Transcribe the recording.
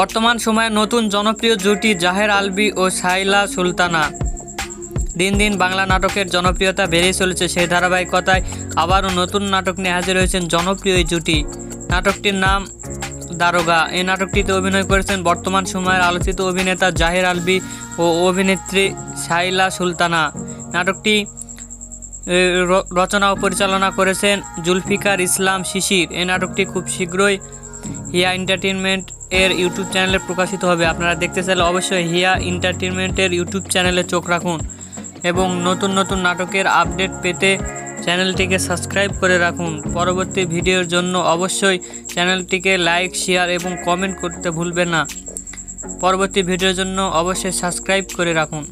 বর্তমান সময়ে নতুন জনপ্রিয় জুটি জাহের আলবি ও সাইলা সুলতানা। দিন দিন বাংলা নাটকের জনপ্রিয়তা বেড়েই চলেছে সেই ধারাবাহিকতায়। আবারও নতুন নাটক নিয়ে হাজির হয়েছেন জনপ্রিয় এই জুটি। নাটকটির নাম দারোগা। এই নাটকটিতে অভিনয় করেছেন বর্তমান সময়ের আলোচিত অভিনেতা জাহের আলবি ও অভিনেত্রী সাইলা সুলতানা। নাটকটি রচনা ও পরিচালনা করেছেন জুলফিকার ইসলাম শিশির। এই নাটকটি খুব শীঘ্রই হিয়া এন্টারটেনমেন্ট এর ইউটিউব চ্যানেলে প্রকাশিত হবে। আপনারা দেখতে চাইলে অবশ্যই হিয়া এন্টারটেনমেন্টের ইউটিউব চ্যানেলে চোখ রাখুন এবং নতুন নতুন নাটকের আপডেট পেতে চ্যানেলটিকে সাবস্ক্রাইব করে রাখুন। পরবর্তী ভিডিওর জন্য অবশ্যই চ্যানেলটিকে লাইক, শেয়ার এবং কমেন্ট করতে ভুলবেন না। পরবর্তী ভিডিওর জন্য অবশ্যই সাবস্ক্রাইব করে রাখুন।